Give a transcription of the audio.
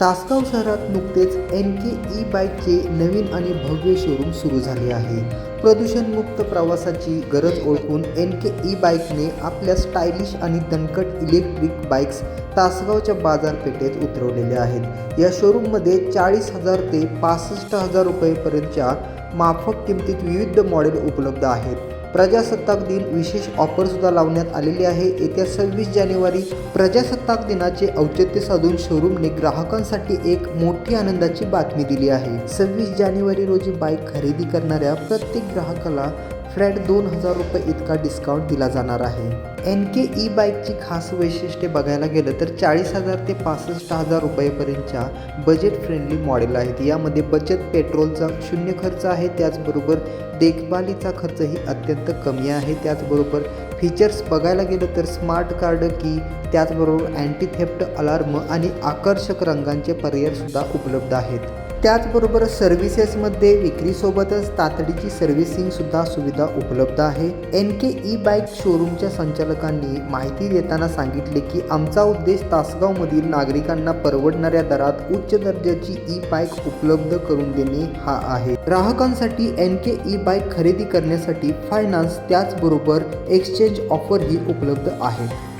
तासगाव शहरात नुकतेच N K E बाईकचे नवीन आणि भव्य शोरूम सुरू झाले आहे. प्रदूषणमुक्त प्रवासाची गरज ओळखून एन के ई बाईकने आपल्या स्टायलिश आणि दणकट इलेक्ट्रिक बाईक्स तासगावच्या बाजारपेठेत उतरवलेल्या आहेत. या शोरूममध्ये चाळीस हजार ते पासष्ट हजार रुपयेपर्यंतच्या माफक किमतीत विविध मॉडेल उपलब्ध आहेत. प्रजासत्ताक दिन विशेष ऑफरसुद्धा लावण्यात आलेली आहे. येत्या सव्वीस जानेवारी प्रजासत्ताक दिनाचे औचित्य साधून शोरूमने ग्राहकांसाठी एक मोठी आनंदाची बातमी दिली आहे. सव्वीस जानेवारी रोजी बाईक खरेदी करणाऱ्या प्रत्येक ग्राहकाला फ्लॅट दोन हजार रुपये इतका डिस्काउंट दिला जाणार आहे. एन के ई बाईकची खास वैशिष्ट्ये बघायला गेलं तर चाळीस हजार ते पासष्ट हजार रुपयेपर्यंतच्या बजेट फ्रेंडली मॉडेल आहेत. यामध्ये बचत पेट्रोलचा शून्य खर्च आहे. त्याचबरोबर देखभालीचा खर्चही अत्यंत कमी आहे. त्याचबरोबर फीचर्स बघायला गेलं तर स्मार्ट कार्ड की त्याचबरोबर अँटी थेफ्ट अलार्म आणि आकर्षक रंगांचे पर्यायसुद्धा उपलब्ध आहेत. त्याचबरोबर सर्व्हिसेसमध्ये विक्रीसोबतच तातडीची सर्व्हिसिंगसुद्धा सुविधा उपलब्ध आहे. एन के ई बाईक शोरूमच्या संचालकांनी माहिती देताना सांगितले की आमचा उद्देश तासगावमधील नागरिकांना परवडणाऱ्या दरात उच्च दर्जाची ई बाईक उपलब्ध करून देणे हा आहे. ग्राहकांसाठी एन के ई बाईक खरेदी करण्यासाठी फायनान्स त्याचबरोबर एक्सचेंज ऑफरही उपलब्ध आहे.